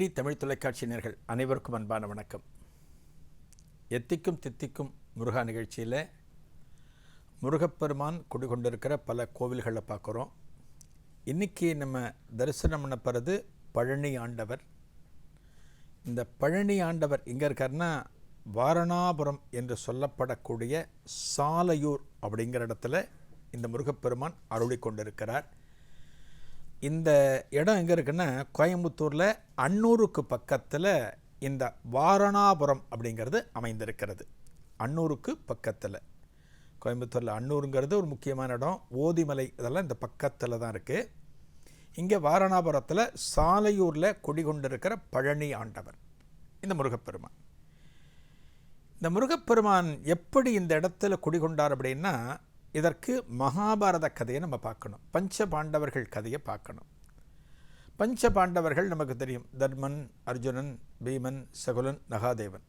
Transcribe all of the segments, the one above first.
DD Tamil தொலைக்காட்சி நேர்கள் அனைவருக்கும் அன்பான வணக்கம். எத்திக்கும் தித்திக்கும் முருகா நிகழ்ச்சியில் முருகப்பெருமான் குடிகொண்டிருக்கிற பல கோவில்களை பார்க்குறோம் இன்றைக்கி நம்ம தரிசனம் பண்ண பழனி ஆண்டவர். இந்த பழனி ஆண்டவர் எங்கே இருக்காருன்னா வாரணாபுரம் என்று சொல்லப்படக்கூடிய சாலையூர் அப்படிங்கிற இடத்துல இந்த முருகப்பெருமான் அருளி கொண்டிருக்கிறார். இந்த இடம் எங்கே இருக்குன்னா கோயம்புத்தூரில் அன்னூருக்கு பக்கத்தில் இந்த வாரணாபுரம் அப்படிங்கிறது அமைந்திருக்கிறது. அன்னூருக்கு பக்கத்தில். கோயம்புத்தூரில் அன்னூருங்கிறது ஒரு முக்கியமான இடம். ஓதிமலை இதெல்லாம் இந்த பக்கத்தில் தான் இருக்குது இங்கே வாரணாபுரத்தில் சாலையூரில் குடிகொண்டிருக்கிற பழனி ஆண்டவர் இந்த முருகப்பெருமான். இந்த முருகப்பெருமான் எப்படி இந்த இடத்துல குடிகொண்டார் அப்படின்னா இதற்கு மகாபாரத கதையை நம்ம பார்க்கணும். பஞ்ச பாண்டவர்கள் கதையை பார்க்கணும். பஞ்ச பாண்டவர்கள் நமக்கு தெரியும். தர்மன் அர்ஜுனன் பீமன் சகுலன் நகாதேவன்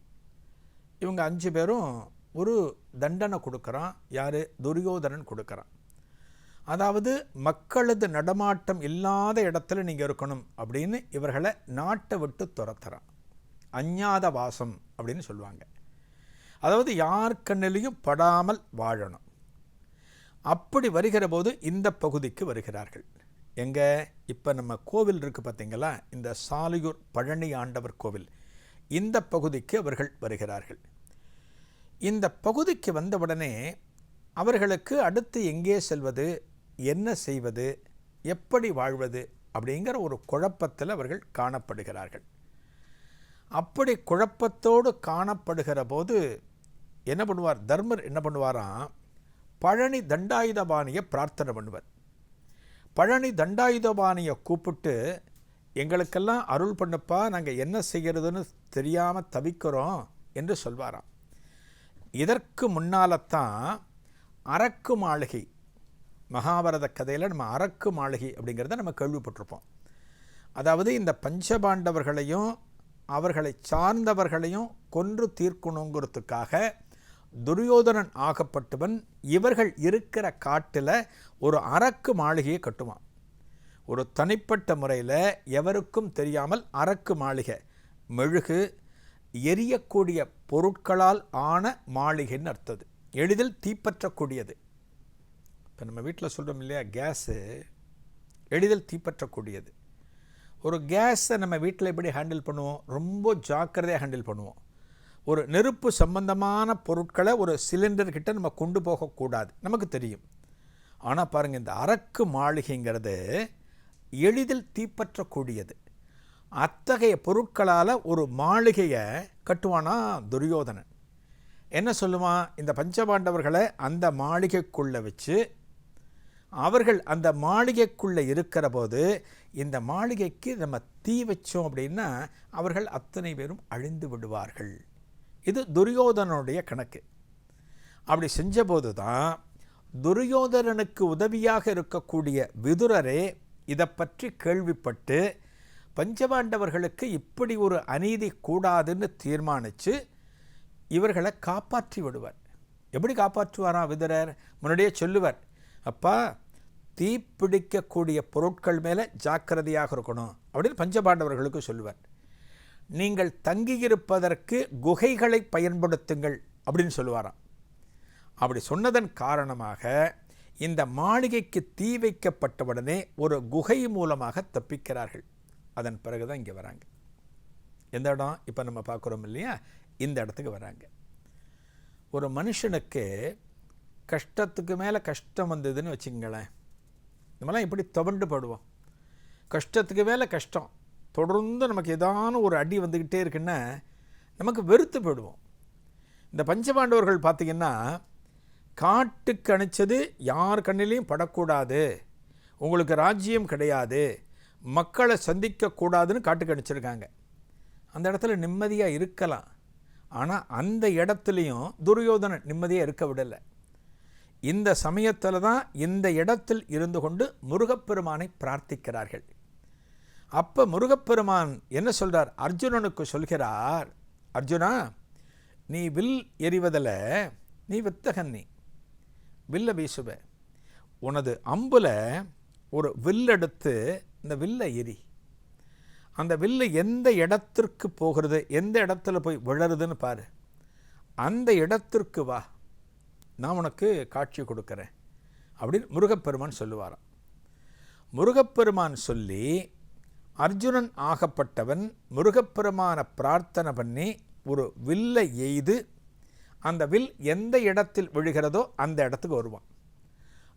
இவங்க அஞ்சு பேரும் ஒரு தண்டனை கொடுக்குறான். யார்? துரியோதனன் கொடுக்குறான். அதாவது மக்களது நடமாட்டம் இல்லாத இடத்துல நீங்கள் இருக்கணும் அப்படின்னு இவர்களை நாட்டை விட்டு துரத்துறான். அஞ்ஞாத வாசம் அப்படின்னு சொல்லுவாங்க. அதாவது யார் கண்ணிலையும் படாமல் வாழணும். அப்படி வருகிற போது இந்த பகுதிக்கு வருகிறார்கள். எங்கே? இப்போ நம்ம கோவில் இருக்குது பார்த்தீங்களா இந்த சாலையூர் பழனி ஆண்டவர் கோவில். இந்த பகுதிக்கு அவர்கள் வருகிறார்கள். இந்த பகுதிக்கு வந்தவுடனே அவர்களுக்கு அடுத்து எங்கே செல்வது? என்ன செய்வது? எப்படி வாழ்வது? அப்படிங்கிற ஒரு குழப்பத்தில் அவர்கள் காணப்படுகிறார்கள். அப்படி குழப்பத்தோடு காணப்படுகிற போது என்ன பண்ணுவார்? தர்மர் என்ன பண்ணுவாராம்? பழனி தண்டாயுதபாணியை பிரார்த்தனை பண்ணுவார். பழனி தண்டாயுதபாணியை கூப்பிட்டு எங்களுக்கெல்லாம் அருள் பண்ணப்பா நாங்கள் என்ன செய்கிறதுன்னு தெரியாமல் தவிக்கிறோம் என்று சொல்வாராம். இதற்கு முன்னால்தான் அரக்கு மாளிகை மகாபாரத கதையில் நம்ம அரக்கு மாளிகை அப்படிங்கிறத நம்ம கேள்விப்பட்டிருப்போம். அதாவது இந்த பஞ்சபாண்டவர்களையும் அவர்களை சார்ந்தவர்களையும் கொன்று தீர்க்கணுங்கிறதுக்காக துரியோதனன் ஆகப்பட்டவன் இவர்கள் இருக்கிற காட்டில் ஒரு அரக்கு மாளிகையை கட்டுவான். ஒரு தனிப்பட்ட முறையில் எவருக்கும் தெரியாமல் அரக்கு மாளிகை மெழுகு எரியக்கூடிய பொருட்களால் ஆன மாளிகைன்னு அர்த்தது. எளிதில் தீப்பற்றக்கூடியது. இப்போ நம்ம வீட்டில் சொல்கிறோம் இல்லையா கேஸு எளிதில் தீப்பற்றக்கூடியது. ஒரு கேஸை நம்ம வீட்டில் எப்படி ஹேண்டில் பண்ணுவோம்? ரொம்ப ஜாக்கிரதையாக ஹேண்டில் பண்ணுவோம். ஒரு நெருப்பு சம்பந்தமான பொருட்களை ஒரு சிலிண்டர்கிட்ட நம்ம கொண்டு போகக்கூடாது. நமக்கு தெரியும். ஆனால் பாருங்கள் இந்த அரக்கு மாளிகைங்கிறது எளிதில் தீப்பற்றக்கூடியது. அத்தகைய பொருட்களால் ஒரு மாளிகையை கட்டுவானா துரியோதனன். என்ன சொல்லுவான்? இந்த பஞ்சபாண்டவர்களை அந்த மாளிகைக்குள்ளே வச்சு அவர்கள் அந்த மாளிகைக்குள்ளே இருக்கிற போது இந்த மாளிகைக்கு நம்ம தீ வச்சோம் அப்படின்னா அவர்கள் அத்தனை பேரும் அழிந்து விடுவார்கள். இது துரியோதனனுடைய கணக்கு. அப்படி செஞ்சபோது தான் துரியோதனனுக்கு உதவியாக இருக்கக்கூடிய விதுரரே இதை பற்றி கேள்விப்பட்டு பஞ்சபாண்டவர்களுக்கு இப்படி ஒரு அநீதி கூடாதுன்னு தீர்மானித்து இவர்களை காப்பாற்றி விடுவார். எப்படி காப்பாற்றுவாரா விதுரர்? முன்னாடியே சொல்லுவார். அப்பா தீப்பிடிக்கக்கூடிய பொருட்கள் மேலே ஜாக்கிரதையாக இருக்கணும் அப்படின்னு பஞ்சபாண்டவர்களுக்கு சொல்லுவார். நீங்கள் தங்கியிருப்பதற்கு குகைகளை பயன்படுத்துங்கள் அப்படின்னு சொல்லுவாராம். அப்படி சொன்னதன் காரணமாக இந்த மாளிகைக்கு தீ வைக்கப்பட்டவுடனே ஒரு குகை மூலமாக தப்பிக்கிறார்கள். அதன் பிறகு தான் இங்கே வராங்க. எந்த இடம்? இப்போ நம்ம பார்க்குறோம் இல்லையா? இந்த இடத்துக்கு வராங்க. ஒரு மனுஷனுக்கு கஷ்டத்துக்கு மேலே கஷ்டம் வந்ததுன்னு வச்சுங்களேன் நம்மளாம் இப்படி துவண்டு படுவோம். கஷ்டத்துக்கு மேலே கஷ்டம். தொடர்ந்து நமக்கு ஏதான ஒரு அடி வந்துக்கிட்டே இருக்குன்னா நமக்கு வெறுத்து போயிடுவோம். இந்த பஞ்சபாண்டவர்கள் பார்த்திங்கன்னா காட்டுக்கு அணிச்சது யார் கண்ணிலையும் படக்கூடாது உங்களுக்கு ராஜ்யம் கிடையாது மக்களை சந்திக்கக்கூடாதுன்னு காட்டுக்கு அணிச்சிருக்காங்க அந்த இடத்துல நிம்மதியாக இருக்கலாம். ஆனால் அந்த இடத்துலையும் துரியோதனன் நிம்மதியாக இருக்க விடலை. இந்த சமயத்தில் தான் இந்த இடத்தில் இருந்து கொண்டு முருகப்பெருமானை பிரார்த்திக்கிறார்கள். அப்போ முருகப்பெருமான் என்ன சொல்கிறார் அர்ஜுனனுக்கு சொல்கிறார் அர்ஜுனா நீ வில் எறிவதில் நீ வித்தகன் நீ. வில்லை வீசுவ. உனது அம்பில் ஒரு வில்லெடுத்து இந்த வில்லை எரி அந்த வில்லு எந்த இடத்திற்கு போகிறது? எந்த இடத்துல போய் விழருதுன்னு பாரு. அந்த இடத்திற்கு வா. நான் உனக்கு காட்சி கொடுக்குறேன். அப்படின்னு முருகப்பெருமான் சொல்லுவாராம். முருகப்பெருமான் சொல்லி அர்ஜுனன் ஆகப்பட்டவன் முருகப்பெருமான பிரார்த்தனை பண்ணி ஒரு வில்லை எய்து அந்த வில் எந்த இடத்தில் விழுகிறதோ அந்த இடத்துக்கு வருவான்.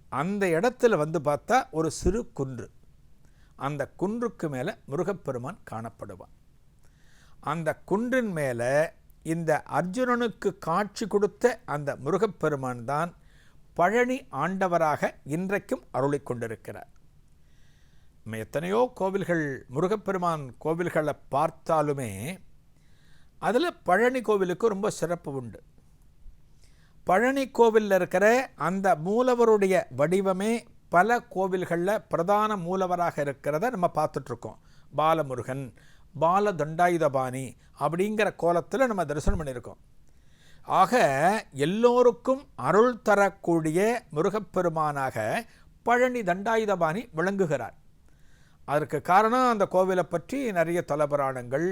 அந்த இடத்துல வந்து பார்த்தா ஒரு சிறு குன்று. அந்த குன்றுக்கு மேலே முருகப்பெருமான் காணப்படுவான். அந்த குன்றின் மேலே இந்த அர்ஜுனனுக்கு காட்சி கொடுத்த அந்த முருகப்பெருமான் தான் பழனி ஆண்டவராக இன்றைக்கும் அருளிக் கொண்டிருக்கிறார். எத்தனையோ கோவில்கள் முருகப்பெருமான் கோவில்களை பார்த்தாலுமே அதில் பழனி கோவிலுக்கு ரொம்ப சிறப்பு உண்டு. பழனி கோவிலில் இருக்கிற அந்த மூலவருடைய வடிவமே பல கோவில்களில் பிரதான மூலவராக இருக்கிறத நம்ம பார்த்துட்ருக்கோம். பாலமுருகன் பால தண்டாயுதபாணி அப்படிங்கிற கோலத்தில் நம்ம தரிசனம் பண்ணியிருக்கோம். ஆக எல்லோருக்கும் அருள் தரக்கூடிய முருகப்பெருமானாக பழனி தண்டாயுதபாணி விளங்குகிறார். அதற்கு காரணம் அந்த கோவிலை பற்றி நிறைய தலபுராணங்கள்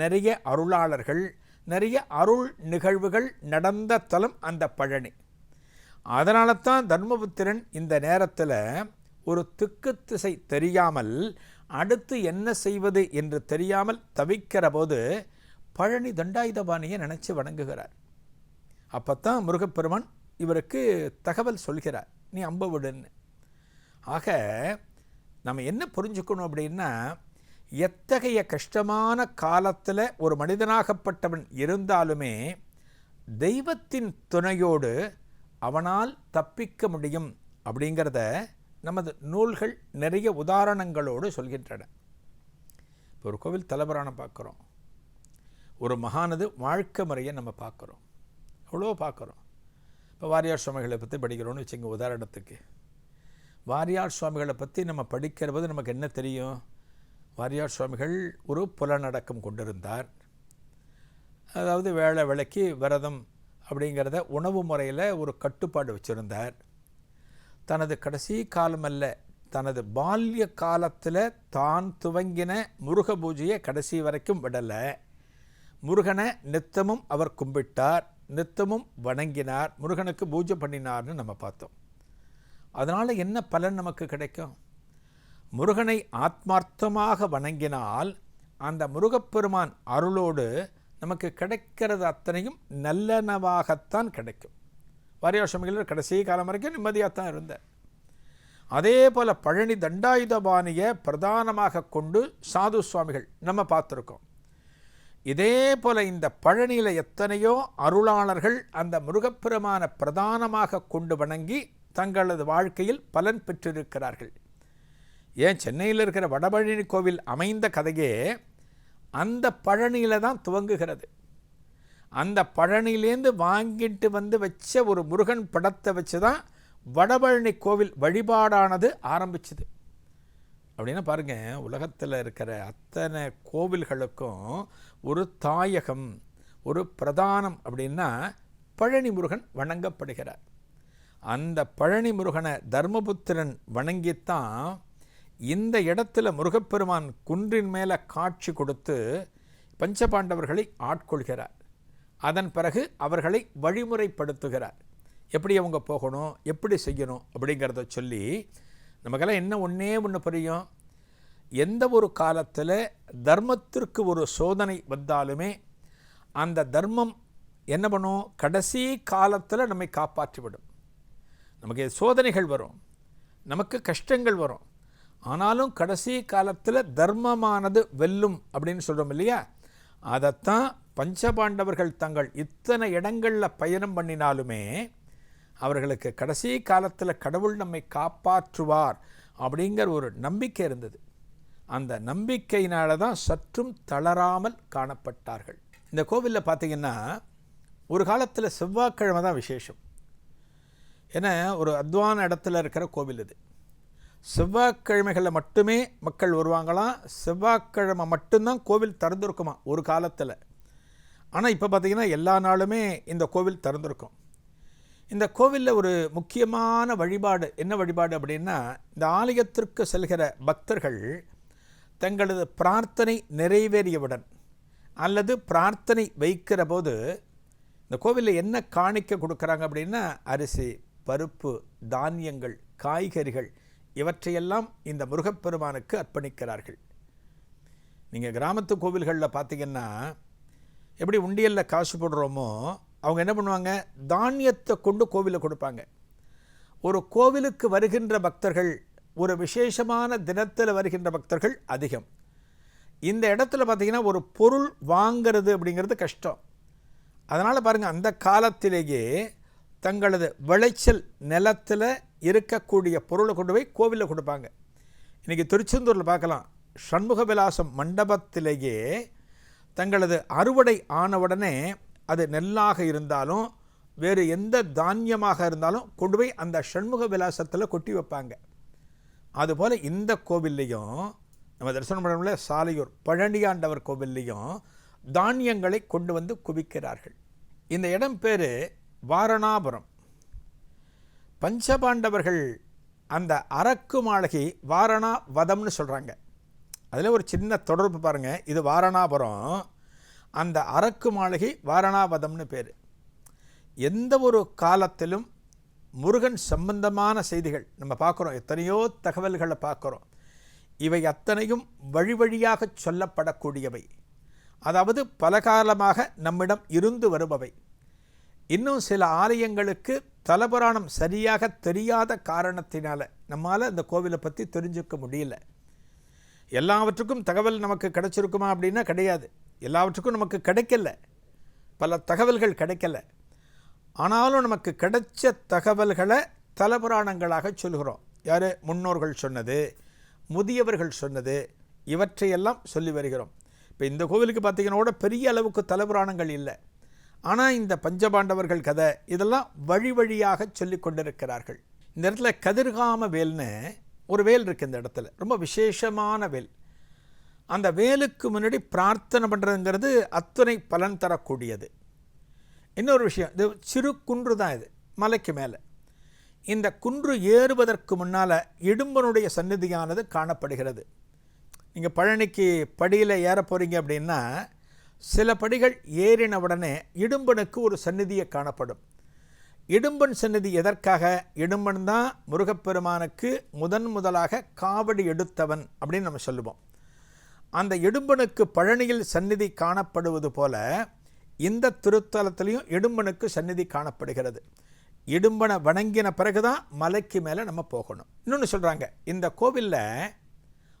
நிறைய அருளாளர்கள் நிறைய அருள் நிகழ்வுகள் நடந்த தலம் அந்த பழனி. அதனால தான் தர்மபுத்திரன் இந்த நேரத்தில் ஒரு திக்கு திசை தெரியாமல் அடுத்து என்ன செய்வது என்று தெரியாமல் தவிக்கிற போது பழனி தண்டாயுதபாணியை நினச்சி வணங்குகிறார். அப்போத்தான் முருகப்பெருமான் இவருக்கு தகவல் சொல்கிறார் நீ அம்ப விடுன்னு. ஆக நம்ம என்ன புரிஞ்சுக்கணும் அப்படின்னா எத்தகைய கஷ்டமான காலத்தில் ஒரு மனிதனாகப்பட்டவன் இருந்தாலுமே தெய்வத்தின் துணையோடு அவனால் தப்பிக்க முடியும் அப்படிங்கிறத நமது நூல்கள் நிறைய உதாரணங்களோடு சொல்கின்றன. இப்போ ஒரு கோவில் தலைவரான பார்க்குறோம். ஒரு மகானது வாழ்க்கை முறையை நம்ம பார்க்குறோம். எவ்வளோ பார்க்குறோம். இப்போ வாரியார் சுவாமிகளை பற்றி படிக்கிறோன்னு வச்சுங்க உதாரணத்துக்கு. வாரியார் சுவாமிகளை பற்றி நம்ம படிக்கிற போது நமக்கு என்ன தெரியும்? வாரியார் சுவாமிகள் ஒரு புலநடக்கம் கொண்டிருந்தார். அதாவது வேலை விளக்கி விரதம் அப்படிங்கிறத உணவு முறையில் ஒரு கட்டுப்பாடு வச்சுருந்தார். தனது கடைசி காலமல்ல தனது பால்ய காலத்தில் தான் துவங்கின முருக பூஜையை கடைசி வரைக்கும் விடலை. முருகனை நித்தமும் அவர் கும்பிட்டார் நித்தமும் வணங்கினார் முருகனுக்கு பூஜை பண்ணினார்னு நம்ம பார்த்தோம். அதனால் என்ன பலன் நமக்கு கிடைக்கும்? முருகனை ஆத்மார்த்தமாக வணங்கினால் அந்த முருகப்பெருமான் அருளோடு நமக்கு கிடைக்கிறது அத்தனையும் நல்லனவாகத்தான் கிடைக்கும். வாரியாசமிகள் கடைசி காலம் வரைக்கும் நிம்மதியாக தான் இருந்தேன். அதே போல் பழனி தண்டாயுதபாணியை பிரதானமாக கொண்டு சாது சுவாமிகள் நம்ம பார்த்துருக்கோம். இதே போல் இந்த பழனியில் எத்தனையோ அருளாளர்கள் அந்த முருகப்பெருமான பிரதானமாக கொண்டு வணங்கி தங்களது வாழ்க்கையில் பலன் பெற்றிருக்கிறார்கள். ஏன் சென்னையில் இருக்கிற வடபழனி கோவில் அமைந்த கதையே அந்த பழனியில் தான் துவங்குகிறது. அந்த பழனியிலேருந்து வாங்கிட்டு வந்து வச்ச ஒரு முருகன் படத்தை வச்சு தான் வடபழனி கோவில் வழிபாடானது ஆரம்பிச்சுது. அப்படின்னா பாருங்கள் உலகத்தில் இருக்கிற அத்தனை கோவில்களுக்கும் ஒரு தாயகம் ஒரு பிரதானம் அப்படின்னா பழனி முருகன் வணங்கப்படுகிறார். அந்த பழனி முருகனை தர்மபுத்திரன் வணங்கித்தான் இந்த இடத்துல முருகப்பெருமான் குன்றின் மேலே காட்சி கொடுத்து பஞ்சபாண்டவர்களை ஆட்கொள்கிறார். அதன் பிறகு அவர்களை வழிமுறைப்படுத்துகிறார். எப்படி அவங்க போகணும் எப்படி செய்யணும் அப்படிங்கிறத சொல்லி நமக்கெல்லாம் என்ன ஒன்றே ஒன்று புரியும். எந்த ஒரு காலத்தில் தர்மத்திற்கு ஒரு சோதனை வந்தாலுமே அந்த தர்மம் என்ன பண்ணும்? கடைசி காலத்தில் நம்மை காப்பாற்றிவிடும். நமக்கு சோதனைகள் வரும். நமக்கு கஷ்டங்கள் வரும். ஆனாலும் கடைசி காலத்தில் தர்மமானது வெல்லும் அப்படின்னு சொல்கிறோம் இல்லையா? அதைத்தான் பஞ்சபாண்டவர்கள் தங்கள் இத்தனை இடங்களில் பயணம் பண்ணினாலுமே அவர்களுக்கு கடைசி காலத்தில் கடவுள் நம்மை காப்பாற்றுவார் அப்படிங்கிற ஒரு நம்பிக்கை இருந்தது. அந்த நம்பிக்கையினால தான் சற்றும் தளராமல் காணப்பட்டார்கள். இந்த கோவிலில் பார்த்திங்கன்னா ஒரு காலத்தில் செவ்வாய்க்கிழமை தான் விசேஷம். ஏன்னா ஒரு அத்வான இடத்துல இருக்கிற கோவில் இது. செவ்வாய்க்கிழமைகளில் மட்டுமே மக்கள் வருவாங்களாம் செவ்வாய்க்கிழமை மட்டும்தான் கோவில் திறந்துருக்குமா? ஒரு காலத்தில். ஆனால் இப்போ பார்த்திங்கன்னா எல்லா நாளுமே இந்த கோவில் திறந்துருக்கும். இந்த கோவிலில் ஒரு முக்கியமான வழிபாடு என்ன வழிபாடு அப்படின்னா இந்த ஆலயத்திற்கு செல்கிற பக்தர்கள் தங்களது பிரார்த்தனை நிறைவேறியவுடன் அல்லது பிரார்த்தனை வைக்கிற போது இந்த கோவிலில் என்ன காணிக்க கொடுக்குறாங்க அப்படின்னா அரிசி பருப்பு தானியங்கள் காய்கறிகள் இவற்றையெல்லாம் இந்த முருகப்பெருமானுக்கு அர்ப்பணிக்கிறார்கள். நீங்கள் கிராமத்து கோவில்களில் பார்த்தீங்கன்னா எப்படி உண்டியலில் காசு போடுறோமோ அவங்க என்ன பண்ணுவாங்க? தானியத்தை கொண்டு கோவிலை கொடுப்பாங்க. ஒரு கோவிலுக்கு வருகின்ற பக்தர்கள் ஒரு விசேஷமான தினத்தில் வருகின்ற பக்தர்கள் அதிகம். இந்த இடத்துல பார்த்திங்கன்னா ஒரு பொருள் வாங்கிறது அப்படிங்கிறது கஷ்டம். அதனால் பாருங்கள் அந்த காலத்திலேயே தங்களது விளைச்சல் நிலத்தில் இருக்கக்கூடிய பொருளை கொண்டு போய் கோவிலில் கொடுப்பாங்க. இன்றைக்கி திருச்செந்தூரில் பார்க்கலாம். சண்முக விலாசம் மண்டபத்திலேயே தங்களது அறுவடை ஆனவுடனே அது நெல்லாக இருந்தாலும் வேறு எந்த தானியமாக இருந்தாலும் கொண்டு போய் அந்த சண்முக விலாசத்தில் கொட்டி வைப்பாங்க. அதுபோல் இந்த கோவில்லையும் நம்ம தரிசனம் பண்ணல சாலையூர் பழனியாண்டவர் கோவில்லையும் தானியங்களை கொண்டு வந்து குவிக்கிறார்கள். இந்த இடம் பேர் வாரணாபுரம். பஞ்சபாண்டவர்கள் அந்த அரக்கு மாளிகை வாரணா வதம்னு சொல்கிறாங்க அதில் ஒரு சின்ன தொடர்பு பாருங்கள் இது வாரணாபுரம் அந்த அரக்கு மாளிகை வாரணாவதம்னு பேர். எந்த ஒரு காலத்திலும் முருகன் சம்பந்தமான செய்திகள் நம்ம பார்க்குறோம் எத்தனையோ தகவல்களை பார்க்குறோம். இவை அத்தனையும் வழி வழியாக சொல்லப்படக்கூடியவை. அதாவது பல காலமாக நம்மிடம் இருந்து வருபவை. இன்னும் சில ஆலயங்களுக்கு தலபுராணம் சரியாக தெரியாத காரணத்தினால நம்மால் அந்த கோவிலை பற்றி தெரிஞ்சுக்க முடியல. எல்லாவற்றுக்கும் தகவல் நமக்கு கிடைச்சிருக்குமா அப்படின்னா கிடையாது. எல்லாவற்றுக்கும் நமக்கு கிடைக்கல. பல தகவல்கள் கிடைக்கல. ஆனாலும் நமக்கு கிடைச்ச தகவல்களை தலபுராணங்களாக சொல்கிறோம். யார்? முன்னோர்கள் சொன்னது முதியவர்கள் சொன்னது இவற்றையெல்லாம் சொல்லி வருகிறோம். இப்போ இந்த கோவிலுக்கு பார்த்தீங்கன்னா கூட பெரிய அளவுக்கு தலபுராணங்கள் இல்லை. ஆனால் இந்த பஞ்சபாண்டவர்கள் கதை இதெல்லாம் வழி வழியாக சொல்லி கொண்டிருக்கிறார்கள். இந்த இடத்துல கதிர்காம வேல்னு ஒரு வேல் இருக்குது இந்த இடத்துல. ரொம்ப விசேஷமான வேல். அந்த வேலுக்கு முன்னாடி பிரார்த்தனை பண்ணுறதுங்கிறது அத்துணை பலன் தரக்கூடியது. இன்னொரு விஷயம் இது சிறு குன்று தான் இது மலைக்கு மேலே. இந்த குன்று ஏறுவதற்கு முன்னால் இடும்பனுடைய சந்நிதியானது காணப்படுகிறது. நீங்கள் பழனிக்கு படியில் ஏற போகிறீங்க அப்படின்னா சில படிகள் ஏறின உடனே இடும்பனுக்கு ஒரு சந்நிதியை காணப்படும். இடும்பன் சந்நிதி எதற்காக? இடும்பன் தான் முருகப்பெருமானுக்கு முதன் முதலாக காவடி எடுத்தவன் அப்படின்னு நம்ம சொல்லுவோம். அந்த இடும்பனுக்கு பழனியில் சந்நிதி காணப்படுவது போல இந்த திருத்தலத்திலையும் இடும்பனுக்கு சந்நிதி காணப்படுகிறது. இடும்பனை வணங்கின பிறகுதான் மலைக்கு மேலே நம்ம போகணும். இன்னொன்று சொல்கிறாங்க இந்த கோவிலில்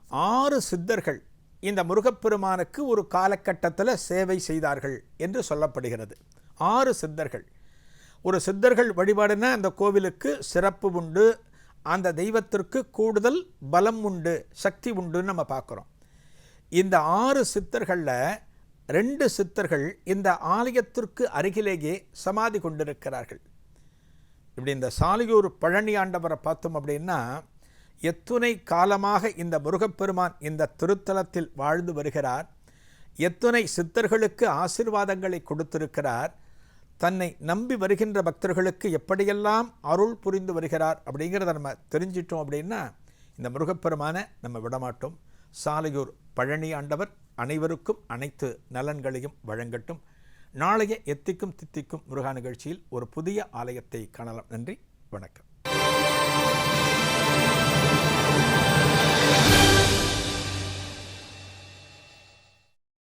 ஆறு சித்தர்கள் இந்த முருகப்பெருமானுக்கு ஒரு காலகட்டத்தில் சேவை செய்தார்கள் என்று சொல்லப்படுகிறது. ஆறு சித்தர்கள். ஒரு சித்தர்கள் வழிபாடுனா அந்த கோவிலுக்கு சிறப்பு உண்டு அந்த தெய்வத்திற்கு கூடுதல் பலம் உண்டு சக்தி உண்டுன்னு நம்ம பார்க்குறோம். இந்த ஆறு சித்தர்களில் ரெண்டு சித்தர்கள் இந்த ஆலயத்திற்கு அருகிலேயே சமாதி கொண்டிருக்கிறார்கள். இப்படி இந்த சாலியூர் பழனி ஆண்டவரை பார்த்தோம் அப்படின்னா எத்துணை காலமாக இந்த முருகப்பெருமான் இந்த திருத்தலத்தில் வாழ்ந்து வருகிறார். எத்துணை சித்தர்களுக்கு ஆசிர்வாதங்களை கொடுத்திருக்கிறார். தன்னை நம்பி வருகின்ற பக்தர்களுக்கு எப்படியெல்லாம் அருள் புரிந்து வருகிறார் அப்படிங்கிறத நம்ம தெரிஞ்சிட்டோம் அப்படின்னா இந்த முருகப்பெருமானை நம்ம விடமாட்டோம். சாலையூர் பழனி ஆண்டவர் அனைவருக்கும் அனைத்து நலன்களையும் வழங்கட்டும். நாளைய எத்திக்கும் தித்திக்கும் முருகா நிகழ்ச்சியில் ஒரு புதிய ஆலயத்தை காணலாம். நன்றி வணக்கம்.